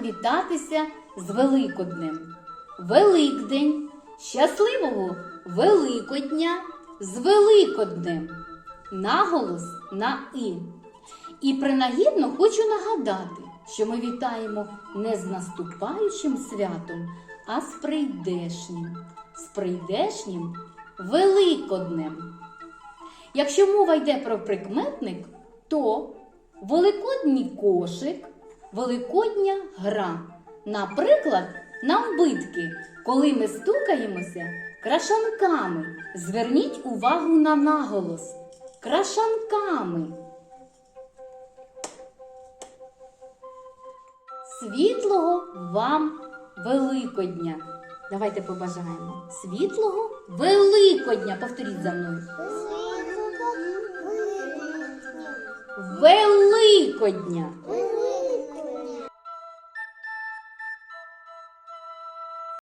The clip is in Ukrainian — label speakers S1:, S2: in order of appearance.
S1: привітатися з Великоднем. Великдень, щасливого Великодня з Великоднем. Наголос на І. І принагідно хочу нагадати, що ми вітаємо не з наступаючим святом, а з прийдешнім. З прийдешнім Великоднем. Якщо мова йде про прикметник, то великодній кошик, великодня гра. Наприклад, навбитки, коли ми стукаємося крашанками. Зверніть увагу на наголос. Крашанками. Світлого вам Великодня. Давайте побажаємо. Світлого Великодня. Повторіть за мною. Великодня.
S2: Великодня.